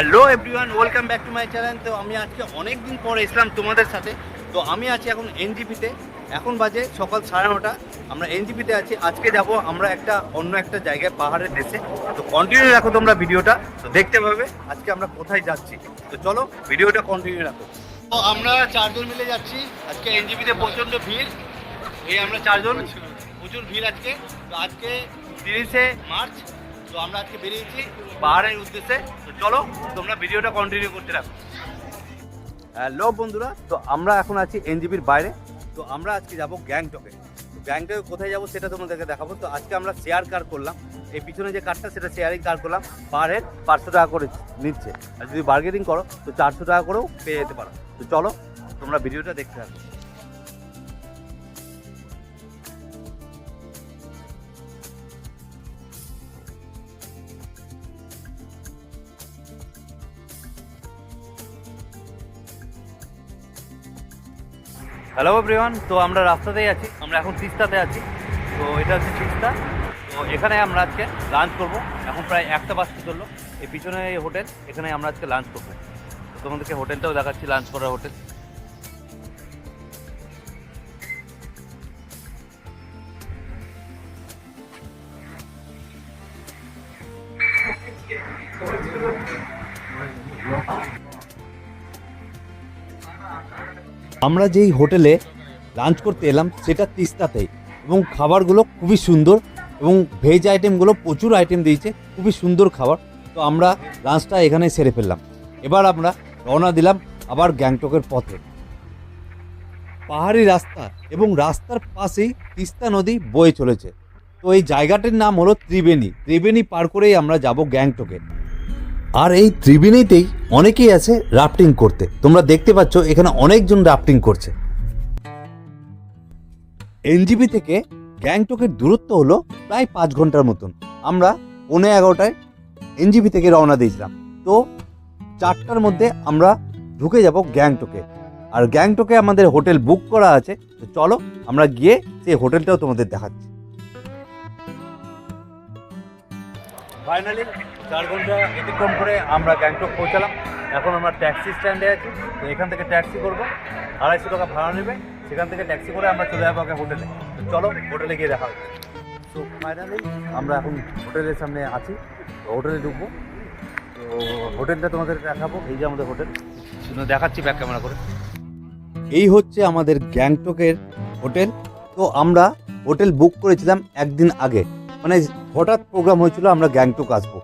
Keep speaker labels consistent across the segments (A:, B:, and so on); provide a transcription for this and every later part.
A: Hello everyone, welcome back to my channel. তো আমি আজকে অনেক দিন পর এসলাম তোমাদের সাথে। তো আমি আছি এখন এনজিপিতে। এখন বাজে সকাল সাড়ে নটা। আমরা এনজিপিতে আছি। আজকে যাব আমরা একটা অন্য একটা জায়গায়, পাহাড়ের দেশে। তো কন্টিনিউ রাখো তোমরা ভিডিওটা। তো দেখতে পাবে আজকে আমরা কোথায় যাচ্ছি। তো চলো ভিডিওটা কন্টিনিউ রাখো। তো আমরা চারজন মিলে যাচ্ছি। আজকে এনজিপিতে প্রচণ্ড ভিড়। এই আমরা চারজন। প্রচুর ভিড় আজকে। তো আজকে তিরিশে মার্চ। তো আমরা আজকে বেরিয়েছি পাহাড়ের উদ্দেশ্যে। তো চলো, তোমরা ভিডিওটা কন্টিনিউ করতে রাখো হ্যালো বন্ধুরা, তো আমরা এখন আছি এনজিপির বাইরে। তো আমরা আজকে যাব গ্যাংটকে। গ্যাংটকে কোথায় যাব সেটা তোমাদেরকে দেখাবো। তো আজকে আমরা শেয়ার কার করলাম। এই পিছনে যে কারটা সেটা শেয়ারিং কার করলাম। পার হেড পাঁচশো টাকা করে নিচ্ছে। আর যদি বার্গেনিং করো, তো চারশো টাকা করেও পেয়ে যেতে পারো। তো চলো, তোমরা ভিডিওটা দেখতে থাকো। হ্যালো এভরিওয়ান তো আমরা রাস্তাতেই আছি। আমরা এখন তিস্তাতে আছি। তো এটা হচ্ছে তিস্তা। তো এখানে আমরা আজকে লাঞ্চ করব। এখন প্রায় একটা বাজতে চলল। এই পিছনে এই হোটেল, এখানে আমরা আজকে লাঞ্চ করব। তো তোমাদেরকে হোটেলটাও দেখাচ্ছি লাঞ্চ করার হোটেল।
B: আমরা যেই হোটেলে লাঞ্চ করতে এলাম, সেটা তিস্তাতেই। এবং খাবারগুলো খুবই সুন্দর এবং ভেজ আইটেমগুলো প্রচুর আইটেম দিয়েছে, খুবই সুন্দর খাবার। তো আমরা লাঞ্চটা এখানে সেরে ফেললাম। এবার আমরা রওনা দিলাম আবার গ্যাংটকের পথে। পাহাড়ি রাস্তা এবং রাস্তার পাশেই তিস্তা নদী বয়ে চলেছে। তো এই জায়গাটির নাম হলো ত্রিবেণী। ত্রিবেণী পার করেই আমরা যাব গ্যাংটকে। আর এই ত্রিবেণীতেই অনেকেই আছে রাফটিং করতে। তোমরা দেখতে পাচ্ছ এখানে অনেকজন রাফটিং করছে। এনজিবি থেকে গ্যাংটকের দূরত্ব হলো প্রায় পাঁচ ঘণ্টার মতন। আমরা পৌনে এগারোটায় এনজিবি থেকে রওনা দিয়েছিলাম। তো চারটার মধ্যে আমরা ঢুকে যাব গ্যাংটকে। আর গ্যাংটকে আমাদের হোটেল বুক করা আছে। তো চলো আমরা গিয়ে সেই হোটেলটাও তোমাদের দেখাচ্ছি।
A: ফাইনালি চার ঘণ্টা অতিক্রম করে আমরা গ্যাংটক পৌঁছালাম। এখন আমরা ট্যাক্সি স্ট্যান্ডে আছি, তো এখান থেকে ট্যাক্সি করব। আড়াইশো টাকা ভাড়া নেবে, সেখান থেকে ট্যাক্সি করে আমরা চলে যাব হোটেলে। তো চলো, হোটেলে গিয়ে দেখা তো ফাইনালি আমরা এখন হোটেলের সামনে আছি হোটেলে ঢুকবো। তো হোটেলটা তোমাদের দেখাবো, এই যে আমাদের হোটেল। দেখাচ্ছি ব্যাক ক্যামেরা করে।
B: এই হচ্ছে আমাদের গ্যাংটকের হোটেল। তো আমরা হোটেল বুক করেছিলাম একদিন আগে। মানে হঠাৎ প্রোগ্রাম হয়েছিল, আমরা গ্যাংটক আসব।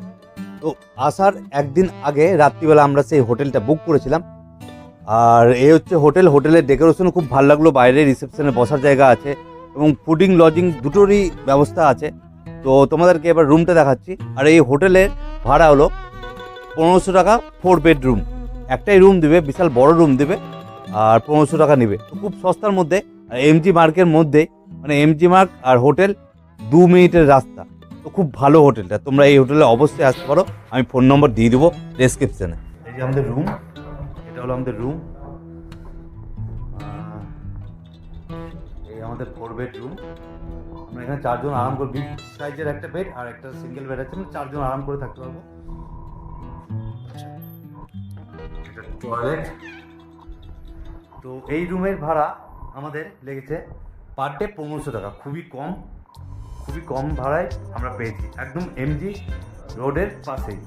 B: তো আসার একদিন আগে রাত্রিবেলা আমরা সেই হোটেলটা বুক করেছিলাম। আর এই হচ্ছে হোটেল, হোটেলের ডেকোরেশন খুব ভালো লাগল, বাইরে রিসেপশনে বসার জায়গা আছে এবং ফুডিং লজিং দুটোরই ব্যবস্থা আছে। তো তোমাদেরকে এবার রুমটা দেখাচ্ছি। আর এই হোটেলের ভাড়া হলো পনেরোশো টাকা ফোর বেডরুম একটাই রুম দিবে, বিশাল বড় রুম দিবে আর পনেরোশো টাকা নেবে। খুব সস্তার মধ্যে, আর এমজি মার্কের মধ্যে মানে এমজি মার্ক আর হোটেল দু মিনিটের রাস্তা। তো খুব ভালো হোটেলটা তোমরা এই হোটেলে অবশ্যই আসতে পারো। আমি ফোন নম্বর দিয়ে দেবো ডেসক্রিপশনে
A: এই যে আমাদের রুম এটা হলো আমাদের রুম এই আমাদের ফোর বেড রুম আমরা এখানে চারজন আরাম করে বিগ সাইজের একটা বেড আর একটা সিঙ্গেল বেড আছে। চারজন আরাম করে থাকতে পারব। টয়লেট তো এই রুমের ভাড়া আমাদের লেগেছে পার ডে পনেরোশো টাকা। খুবই কম। খুবই কম ভাড়ায় আমরা পেয়েছি। একদম এমজি রোডের পাশেই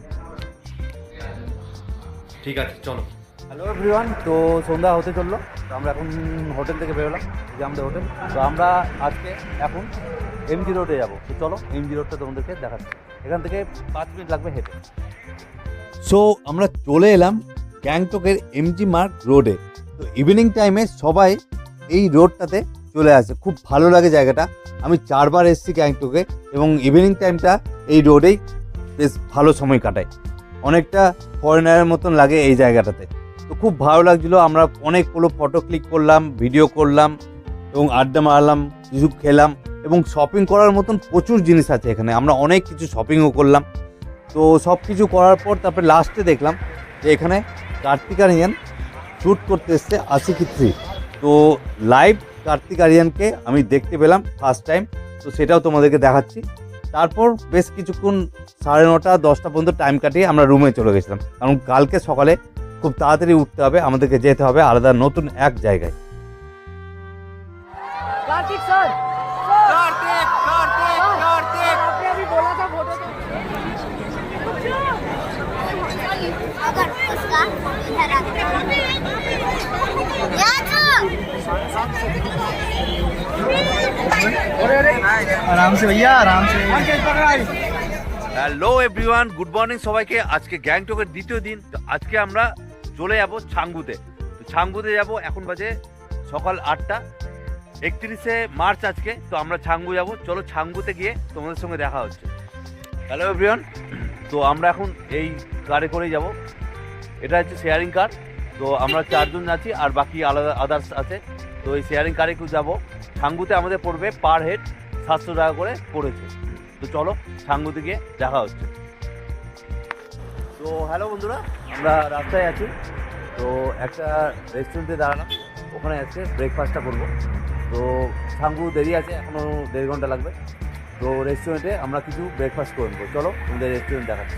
A: ঠিক আছে চলো। হ্যালো এভরিওয়ান তো সন্ধ্যা হতে চলল। তো আমরা এখন হোটেল থেকে বেরোলাম যে আমাদের হোটেল। তো আমরা আজকে এখন এমজি রোডে যাব। তো চলো এমজি রোডটা তোমাদেরকে দেখাচ্ছি। এখান থেকে পাঁচ মিনিট লাগবে হেঁটে।
B: সো আমরা চলে এলাম গ্যাংটকের এমজি মার্ক রোডে। তো ইভিনিং টাইমে সবাই এই রোডটাতে চলে আসে। খুব ভালো লাগে জায়গাটা। আমি চারবার এসেছি গ্যাংটকে এবং ইভিনিং টাইমটা এই রোডেই বেশ ভালো সময় কাটায় অনেকটা ফরেনারের মতন লাগে এই জায়গাটাতে। তো খুব ভালো লাগছিল। আমরা অনেকগুলো ফটো ক্লিক করলাম ভিডিও করলাম এবং আড্ডা মারলাম কিছু খেলাম এবং শপিং করার মতন প্রচুর জিনিস আছে এখানে। আমরা অনেক কিছু শপিংও করলাম। তো সব কিছু করার পর তারপরে লাস্টে দেখলাম যে এখানে কার্তিক আরিয়ান শ্যুট করতে এসছে আশিকি থ্রি তো লাইভ কার্তিক আরিয়ানকে আমি দেখতে পেলাম ফার্স্ট টাইম তো সেটাও তোমাদেরকে দেখাচ্ছি। তারপর বেশ কিছুক্ষণ সাড়ে নটা, দশটা পর্যন্ত টাইম কাটিয়ে আমরা রুমে চলে গেছিলাম। কারণ কালকে সকালে খুব তাড়াতাড়ি উঠতে হবে, আমাদেরকে যেতে হবে আলাদা নতুন এক জায়গায়।
C: আরাম সে ভাইয়া আরাম সে
A: হ্যালো এভরিওয়ান গুড মর্নিং সবাইকে। আজকে গ্যাংটকের দ্বিতীয় দিন, তো আজকে আমরা চলে যাব ছাঙ্গুতে। তো ছাঙ্গুতে যাব, এখন বাজে সকাল আটটা, একত্রিশে মার্চ আজকে, তো আমরা ছাঙ্গু যাব। চলো ছাঙ্গুতে গিয়ে তোমাদের সঙ্গে দেখা হচ্ছে। হ্যালো এভরিওয়ান তো আমরা এখন এই কারে করেই যাব। এটা হচ্ছে শেয়ারিং কার তো আমরা চারজন আছি আর বাকি আলাদা আদার্স আছে। তো এই শেয়ারিং কারে কেউ যাব। ছাঙ্গুতে আমাদের পড়বে পার হেড সাতশো টাকা করে পড়েছে। তো চলো ছাঙ্গুতে গিয়ে দেখা হচ্ছে। তো হ্যালো বন্ধুরা, আমরা রাস্তায় আছি। তো একটা রেস্টুরেন্টে দাঁড়ালাম। ওখানে আজকে ব্রেকফাস্টটা করব। তো ছাঙ্গু দেরি আছে এখনও দেড় ঘণ্টা লাগবে। তো রেস্টুরেন্টে আমরা কিছু ব্রেকফাস্ট করে নেব। চলো তোমাদের রেস্টুরেন্ট দেখাচ্ছি।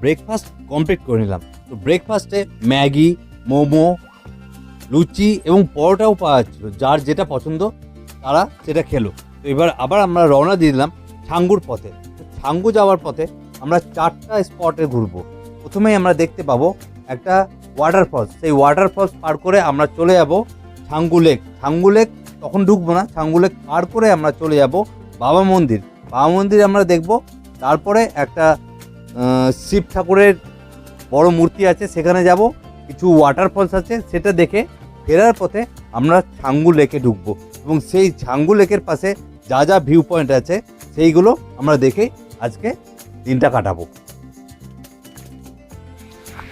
B: ব্রেকফাস্ট কমপ্লিট করে নিলাম। তো ব্রেকফাস্টে ম্যাগি, মোমো, লুচি এবং পরোটাও পাওয়া যাচ্ছিল। যার যেটা পছন্দ, তারা সেটা খেলো। তো এবার আবার আমরা রওনা দিয়ে দিলাম ছাঙ্গুর পথে। ছাঙ্গু যাওয়ার পথে আমরা চারটা স্পটে ঘুরবো। প্রথমেই আমরা দেখতে পাবো একটা ওয়াটারফলস সেই ওয়াটারফলস পার করে আমরা চলে যাব ছাঙ্গু লেক ছাঙ্গু লেক তখন ঢুকবো না, ছাঙ্গু লেক পার করে আমরা চলে যাব বাবা মন্দির। বাবা মন্দির আমরা দেখব তারপরে একটা শিব ঠাকুরের বড় মূর্তি আছে, সেখানে যাব। কিছু ওয়াটারফলস আছে, সেটা দেখে ফেরার পথে আমরা ছাঙ্গু লেকে ঢুকবো। এবং সেই ছাঙ্গু লেকের পাশে যা যা ভিউ পয়েন্ট আছে, সেইগুলো আমরা দেখে আজকে দিনটা কাটাবো।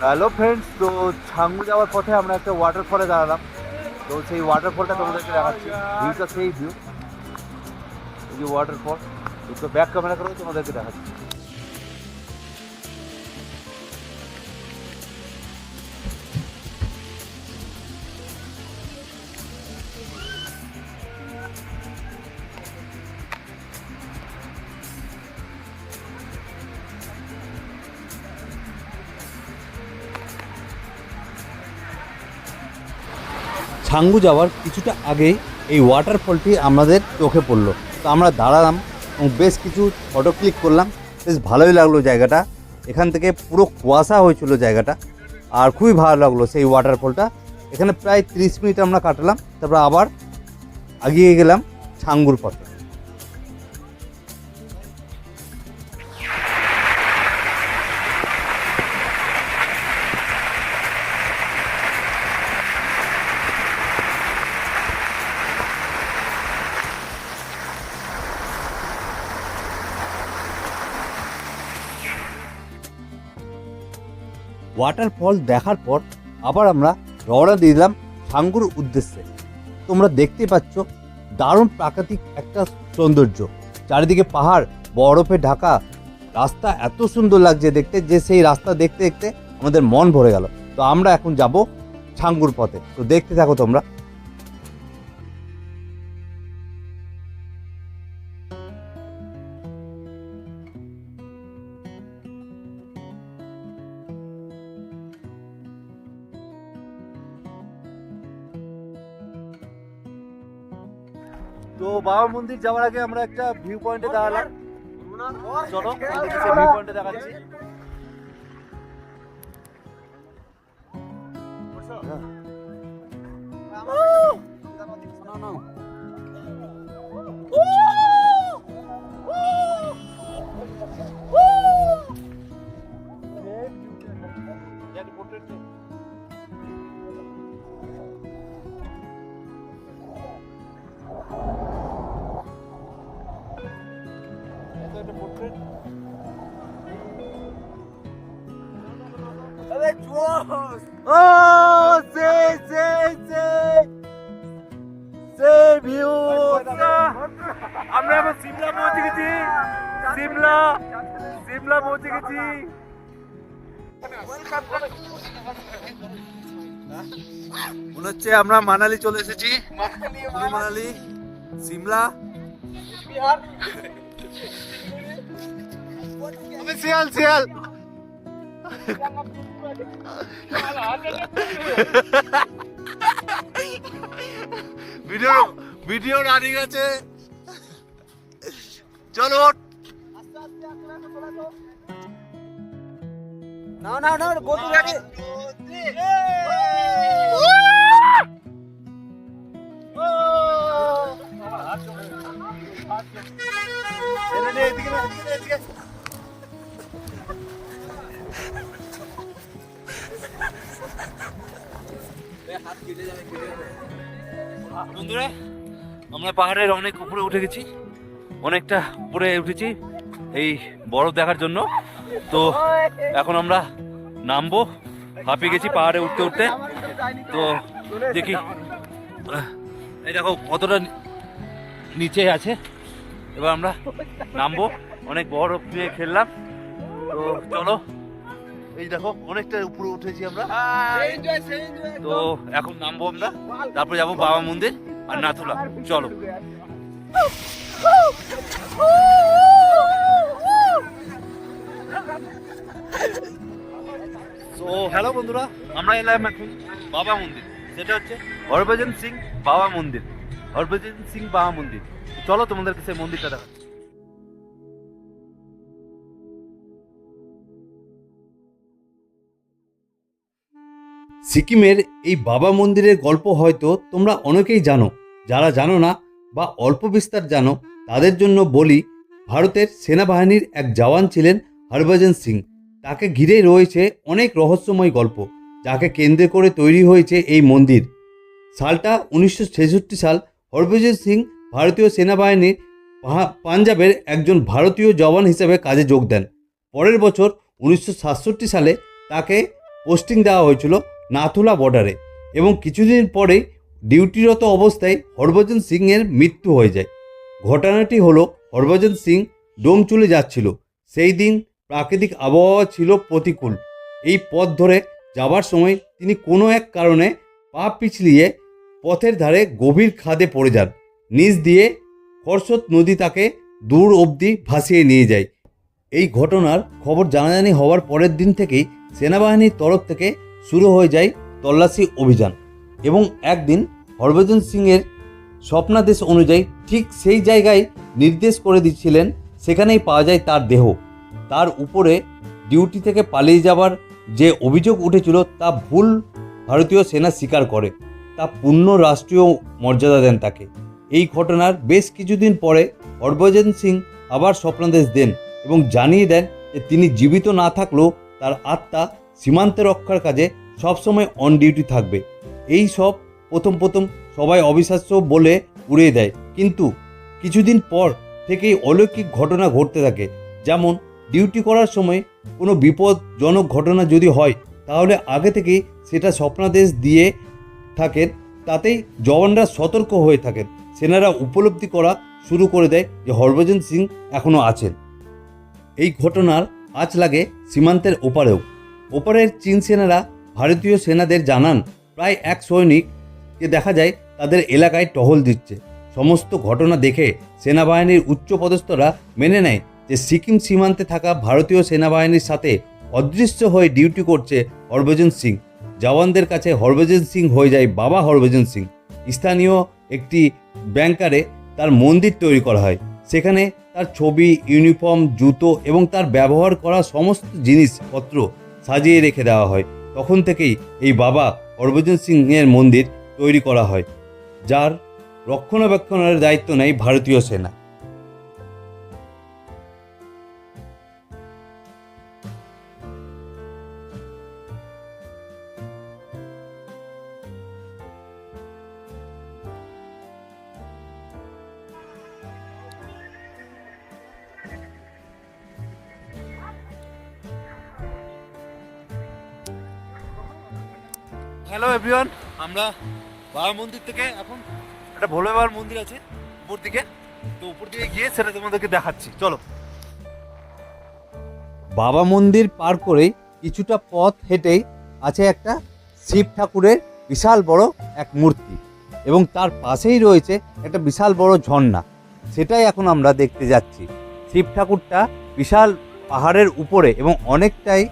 B: হ্যালো ফ্রেন্ডস তো ছাঙ্গু যাওয়ার পথে আমরা একটা ওয়াটারফলে দাঁড়ালাম। তো সেই ওয়াটারফলটা তোমাদেরকে দেখাচ্ছি। ভিউটা সেই ভিউ এই যে ওয়াটারফল তো ব্যাক ক্যামেরা করেও তোমাদেরকে দেখাচ্ছি। ছাঙ্গু যাওয়ার কিছুটা আগেই এই ওয়াটারফলটি আমাদের চোখে পড়ল। তো আমরা দাঁড়ালাম এবং বেশ কিছু ফটো ক্লিক করলাম। বেশ ভালোই লাগল জায়গাটা। এখান থেকে পুরো কুয়াশা হয়েছিল জায়গাটা। আর খুবই ভালো লাগল সেই ওয়াটারফলটা এখানে প্রায় তিরিশ মিনিট আমরা কাটালাম। তারপর আবার এগিয়ে গেলাম ছাঙ্গুর পথে। ওয়াটারফল দেখার পর আবার আমরা রওনা দিলাম সাঙ্গুর উদ্দেশ্যে। তোমরা দেখতে পাচ্ছ দারুণ প্রাকৃতিক একটা সৌন্দর্য। চারিদিকে পাহাড়, বরফে ঢাকা। রাস্তা এত সুন্দর লাগছে দেখতে যে সেই রাস্তা দেখতে দেখতে আমাদের মন ভরে গেল। তো আমরা এখন যাব ছাঙ্গুর পথে। তো দেখতে থাকো তোমরা।
A: মন্দির যাওয়ার আগে আমরা একটা ভিউ পয়েন্টে দাঁড়ালাম। চলো ভিউ পয়েন্টে দেখাচ্ছি।
B: পোর্ট্রেট আরে জোস ও সে সে সে সে ভিউ আমরা এখন সিমলা পৌঁছে গেছি সিমলা সিমলা পৌঁছে গেছি মনে হচ্ছে আমরা মানালি চলে এসেছি। মানালি সিমলা? আমি শিয়াল শিয়াল। ভিডিও ভিডিও রানিং আছে। চলো।
C: go to ready.
A: বন্ধুরা, আমরা পাহাড়ের অনেক উপরে উঠে গেছি। অনেকটা উপরে উঠেছি এই বরফ দেখার জন্য। তো এখন আমরা নামবো, হাঁপিয়ে গেছি পাহাড়ে উঠতে উঠতে। তো দেখি, এই দেখো কতটা নিচে আছে। এবার আমরা নামবো, অনেক বরফ দিয়ে খেললাম। তো চলো। এই দেখো অনেকটা উপরে উঠেছি আমরা। তো এখন নামবো আমরা। তারপরে যাব বাবা মন্দির আর নাথুলা। চলো। তো হ্যালো বন্ধুরা আমরা এলাম এখন বাবা মন্দির। সেটা হচ্ছে হরভজন সিং বাবা মন্দির। হরভজন সিং বাবা মন্দির। চলো তোমাদেরকে সেই মন্দিরটা দেখা
B: সিকিমের এই বাবা মন্দিরের গল্প হয়তো তোমরা অনেকেই জানো। যারা জানো না বা অল্প বিস্তার জানো, তাদের জন্য বলি, ভারতের সেনাবাহিনীর এক জওয়ান ছিলেন হরভজন সিং। তাকে ঘিরে রয়েছে অনেক রহস্যময় গল্প, যাকে কেন্দ্র করে তৈরি হয়েছে এই মন্দির। সালটা উনিশশো ছেষট্টি সাল, হরভজন সিং ভারতীয় সেনাবাহিনীর পাঞ্জাবের একজন ভারতীয় জওয়ান হিসেবে কাজে যোগ দেন। পরের বছর উনিশশো সাতষট্টি সালে তাকে পোস্টিং দেওয়া হয়েছিল। নাথুলা বর্ডারে এবং কিছুদিন পরেই ডিউটিরত অবস্থায় হরভজন সিংয়ের মৃত্যু হয়ে যায়। ঘটনাটি হলো, হরভজন সিং ডোম চলে যাচ্ছিল। সেই দিন প্রাকৃতিক আবহাওয়া ছিল প্রতিকূল। এই পথ ধরে যাবার সময় তিনি কোনো এক কারণে পা পিছলিয়ে পথের ধারে গভীর খাদে পড়ে যান। নিচ দিয়ে খরস্রোত নদী তাকে দূর অবধি ভাসিয়ে নিয়ে যায়। এই ঘটনার খবর জানাজানি হওয়ার পরের দিন থেকেই সেনাবাহিনীর তরফ থেকে শুরু হয়ে যায় তল্লাশি অভিযান এবং একদিন হরভজন সিংয়ের স্বপ্নাদেশ অনুযায়ী ঠিক সেই জায়গায় নির্দেশ করে দিচ্ছিলেন, সেখানেই পাওয়া যায় তার দেহ। তার উপরে ডিউটি থেকে পালিয়ে যাবার যে অভিযোগ উঠেছিল তা ভুল ভারতীয় সেনা স্বীকার করে। তা পূর্ণ রাষ্ট্রীয় মর্যাদা দেন তাকে। এই ঘটনার বেশ কিছুদিন পরে হরভজন সিং আবার স্বপ্নাদেশ দেন এবং জানিয়ে দেন যে তিনি জীবিত না থাকলেও তার আত্মা সীমান্তে রক্ষার কাজে সবসময় অন ডিউটি থাকবে। এই সব প্রথম প্রথম সবাই অবিশ্বাস্য বলে উড়িয়ে দেয়। কিন্তু কিছুদিন পর থেকেই অলৌকিক ঘটনা ঘটতে থাকে। যেমন ডিউটি করার সময় কোনো বিপদজনক ঘটনা যদি হয়, তাহলে আগে থেকেই সেটা স্বপ্নাদেশ দিয়ে থাকেন। তাতেই জওয়ানরা সতর্ক হয়ে থাকেন। সেনারা উপলব্ধি করা শুরু করে দেয় যে হরভজন সিং এখনও আছেন। এই ঘটনার আজ লাগে সীমান্তের ওপারেও। ওপারের চীন সেনারা ভারতীয় সেনাদের জানান, প্রায় এক সৈনিককে দেখা যায় তাদের এলাকায় টহল দিচ্ছে। সমস্ত ঘটনা দেখে সেনাবাহিনীর উচ্চপদস্থরা মেনে নেয় যে সিকিম সীমান্তে থাকা ভারতীয় সেনাবাহিনীর সাথে অদৃশ্য হয়ে ডিউটি করছে হরভজন সিং। জওয়ানদের কাছে হরভজন সিং হয়ে যায় বাবা হরভজন সিং। স্থানীয় একটি ব্যাংকারে তার মন্দির তৈরি করা হয়। সেখানে তার ছবি, ইউনিফর্ম, জুতো এবং তার ব্যবহার করা সমস্ত জিনিসপত্র সাজিয়ে রেখে দেওয়া হয়। তখন থেকেই এই বাবা হরভজন সিংয়ের মন্দির তৈরি করা হয়, যার রক্ষণাবেক্ষণের দায়িত্ব নেয় ভারতীয় সেনা। আমরা বাবা মন্দির থেকে এখন একটা ভোলে বাবার মন্দির আছে উপর দিকে। তো উপর দিকে গিয়ে সেটা তোমাদেরকে দেখাচ্ছি। চলো। বাবা মন্দির পার করেই কিছুটা পথ হেঁটেই আছে একটা শিব ঠাকুরের বিশাল বড় এক মূর্তি এবং তার পাশেই রয়েছে একটা বিশাল বড় ঝর্ণা। সেটাই এখন আমরা দেখতে যাচ্ছি। শিব ঠাকুরটা বিশাল পাহাড়ের উপরে এবং অনেকটাই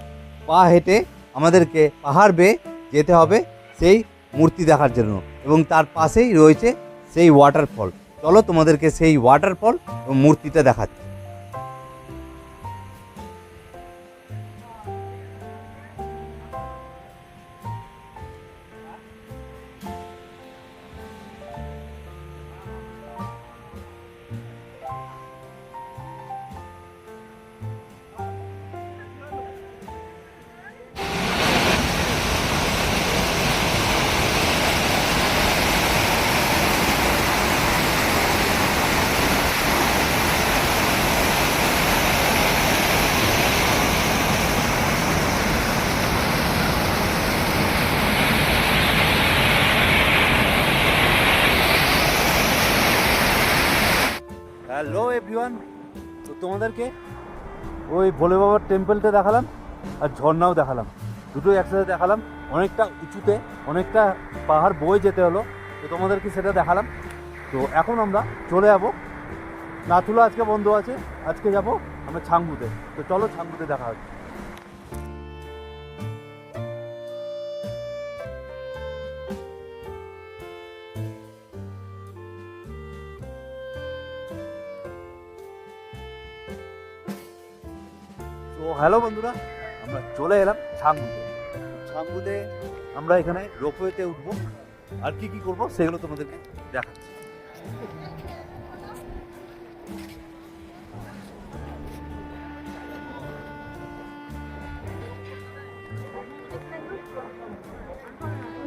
B: পা হেঁটে আমাদেরকে পাহাড় বেয়ে যেতে হবে। সেই মূর্তি দেখার জন্য। এবং তার পাশেই রয়েছে সেই ওয়াটারফল চলো তোমাদেরকে সেই ওয়াটারফল মূর্তিটা দেখাচ্ছি। তো তোমাদেরকে ওই ভোলে বাবার টেম্পলটা দেখালাম আর ঝর্ণাও দেখালাম। দুটোই একসাথে দেখালাম। অনেকটা উঁচুতে, অনেকটা পাহাড় বয়ে যেতে হলো। তো তোমাদেরকে সেটা দেখালাম। তো এখন আমরা চলে যাব। নাথুলা আজকে বন্ধ আছে। আজকে যাব আমরা ছাঙ্গুতে। তো চলো ছাঙ্গুতে দেখা হচ্ছে। তো হ্যালো বন্ধুরা, আমরা চলে এলাম ছাঙ্গুতে। ছাঙ্গুতে আমরা এখানে রোপওয়েতে উঠবো। আর কি কি করব সেগুলো তোমাদেরকে দেখাচ্ছি।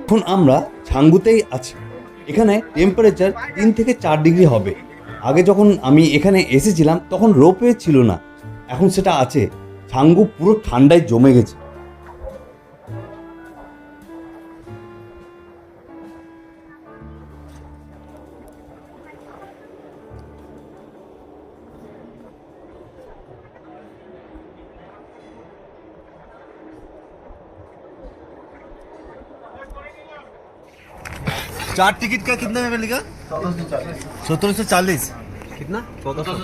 B: এখন আমরা ছাঙ্গুতেই আছি। এখানে টেম্পারেচার তিন থেকে চার ডিগ্রি হবে। আগে যখন আমি এখানে এসেছিলাম, তখন রোপওয়ে ছিল না। এখন সেটা আছে। ছাঙ্গু পুরো ঠান্ডায় জমে গেছে चार टिकट का कितना में मिलेगा सत्रह सौ चालीस
D: कितना चौदह सौ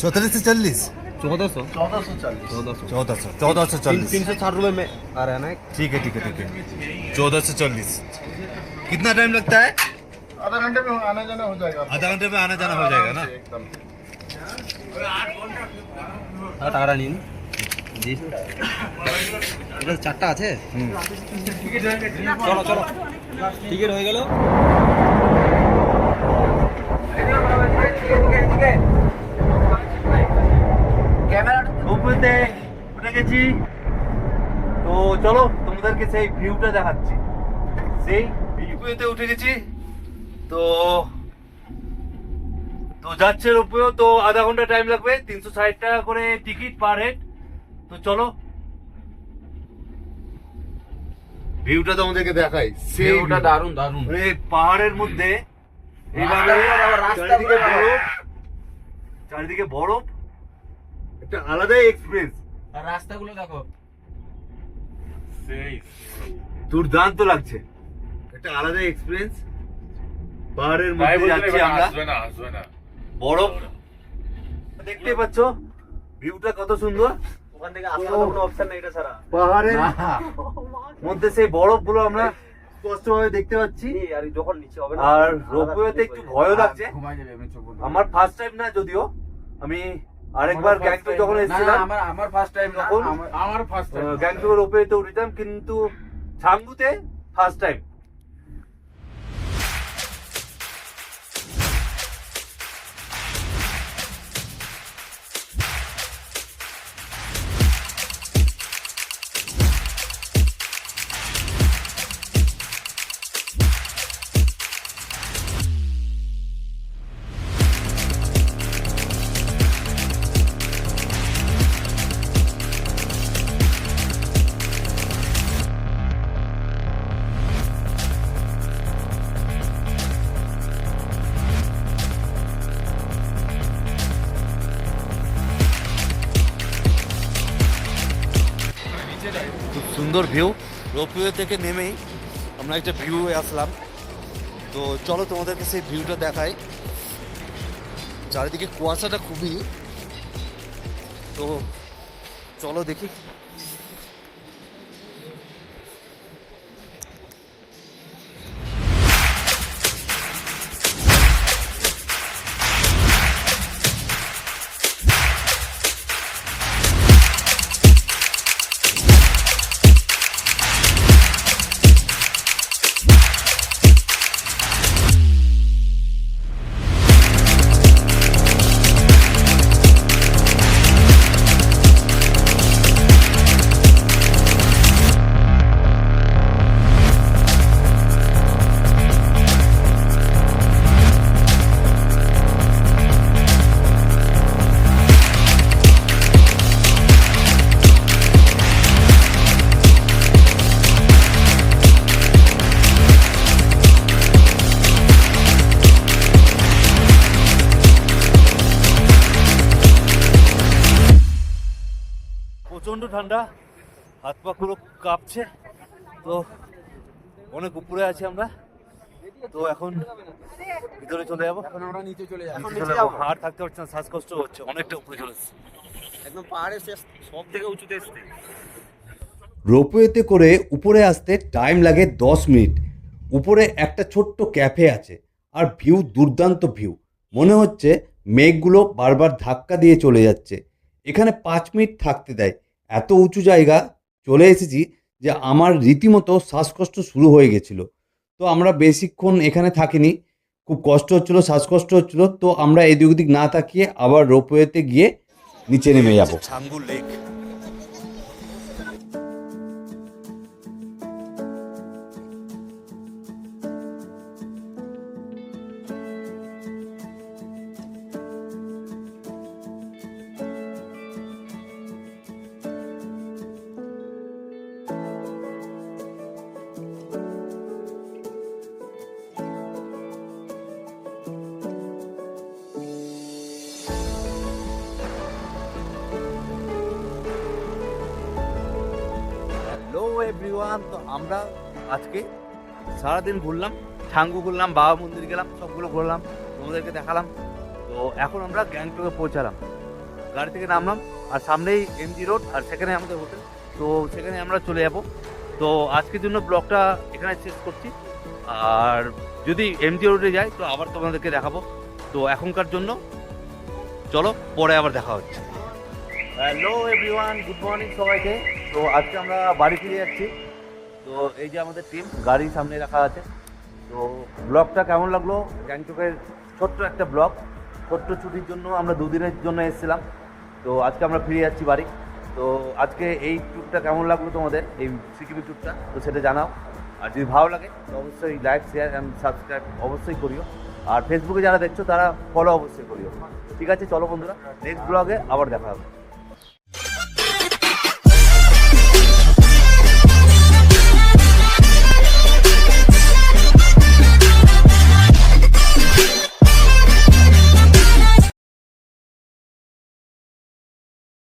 B: सत्रह सौ चालीस
D: चौदह सौ
C: চৌদশো চল্লিশ
D: चौदह सौ
B: चौदह सौ चौदह सौ चालीस
D: तीन सौ साठ रुपये में आ रहा है ना
B: ठीक है ठीक है ठीक है चौदह सौ चालीस कितना टाइम लगता है
C: আধা ঘন্টা में आना जाना हो जाएगा
B: आधा घंटे में आना जाना हो जाएगा ना
C: एकदम
D: টাকাটা নিন এটা চারটা আছে চলো চলো টিকিট হয়ে গেল
B: উঠে গেছি। তো চলো তোমাদেরকে সেই ভিউটা দেখাচ্ছি। সেই উঠে গেছি। তো তো যাচ্ছে তো আধা ঘণ্টা টাইম লাগবে তিনশো ষাট টাকা করে টিকিট পার হেড তো চলো। ভিউটা তোমাদেরকে দেখাই। সেই
D: ওটা দারুণ দারুণ
B: মানে পাহাড়ের মধ্যে চারিদিকে বরফ চারিদিকে বরফ। একটা আলাদাই এক্সপিরিয়েন্স
D: আর রাস্তাগুলো দেখো।
B: দুর্দান্ত লাগছে। একটা আলাদা এক্সপিরিয়েন্স পাহাড়ের মধ্যে যাচ্ছি আমরা। বরফ। দেখতে পাচ্ছ? ভিউটা কত সুন্দর।
D: ওখান থেকে আসার কোনো অপশন নেই এটা ছাড়া।
B: পাহাড়ের মধ্যে সেই বরফগুলো আমরা স্পষ্টভাবে দেখতে পাচ্ছি।
D: আর যখন নিচে হবে
B: আর রোপওয়েতে একটু ভয়ও লাগছে।
C: ঘুমাই যাবে আমি চোখ বন্ধ
B: আমার ফার্স্ট টাইম না যদিও। আমি আরেকবার গ্যাংটক যখন এসেছিলাম
C: আমার আমার ফার্স্ট টাইম
B: তখন
C: আমার ফার্স্ট টাইম
B: গ্যাংটকের ওপরে তো উঠেছিলাম কিন্তু ছাঙ্গুতে ফার্স্ট টাইম সুন্দর ভিউ রোপওয়ে থেকে নেমেই আমরা একটা ভিউ আসলাম। তো চলো তোমাদেরকে সেই ভিউটা দেখাই। চারিদিকে কুয়াশাটা খুবই। তো চলো দেখি। ঠান্ডা হাত পা পুরো কাঁপছে। তো অনেক উপরে আছি আমরা। তো এখন ভিতরে চলে যাব।
C: আমরা নিচে চলে যাব।
B: আর থাকতে পারছি না শ্বাসকষ্ট হচ্ছে অনেকটা উপরে চলে এসেছি।
D: একদম পাহাড়ের শেষ সব থেকে উঁচুতে এসছে।
E: রোপওয়েতে করে উপরে আসতে টাইম লাগে দশ মিনিট। উপরে একটা ছোট্ট ক্যাফে আছে আর ভিউ দুর্দান্ত ভিউ। মনে হচ্ছে মেঘগুলো বারবার ধাক্কা দিয়ে চলে যাচ্ছে। এখানে পাঁচ মিনিট থাকতে দেয়। এত উঁচু জায়গা চলে এসেছি যে আমার রীতিমতো শ্বাসকষ্ট শুরু হয়ে গেছিল। তো আমরা বেশিক্ষণ এখানে থাকিনি, খুব কষ্ট হচ্ছিল, শ্বাসকষ্ট হচ্ছিল। তো আমরা এদিক ওদিক না তাকিয়ে আবার রোপওয়েতে গিয়ে নিচে নেমে যাব।
B: ছাঙ্গু লেক এভরিওয়ান তো আমরা আজকে সারাদিন ঘুরলাম, ঠাঙ্গু ঘুরলাম, বাবা মন্দির গেলাম, সবগুলো ঘুরলাম, তোমাদেরকে দেখালাম। তো এখন আমরা গ্যাংটকে পৌঁছালাম। গাড়ি থেকে নামলাম, আর সামনেই এমজি রোড আর সেখানে আমাদের হোটেল। তো সেখানে আমরা চলে যাব। তো আজকের জন্য ব্লগটা এখানে শেষ করছি। আর যদি এমজি রোডে যাই, তো আবার তোমাদেরকে দেখাবো। তো এখনকার জন্য, চলো, পরে আবার দেখা হচ্ছে। হ্যালো এভরিওয়ান গুড মর্নিং সবাইকে। তো আজকে আমরা বাড়ি ফিরে যাচ্ছি। তো এই যে আমাদের টিম গাড়ি সামনে রাখা আছে। তো ব্লগটা কেমন লাগল? গ্যাংটকের ছোট্ট একটা ব্লগ। ছোট্ট ছুটির জন্য আমরা দুদিনের জন্য এসেছিলাম। তো আজকে আমরা ফিরে যাচ্ছি বাড়ি। তো আজকে এই ট্যুরটা কেমন লাগল তোমাদের? এই সিকিমি ট্যুরটা, তো সেটা জানাও। আর যদি ভালো লাগে, তো অবশ্যই লাইক শেয়ার অ্যান্ড সাবস্ক্রাইব অবশ্যই করিও। আর ফেসবুকে যারা দেখছ, তারা ফলো অবশ্যই করিও। ঠিক আছে, চলো বন্ধুরা নেক্সট ব্লগে আবার দেখা হবে।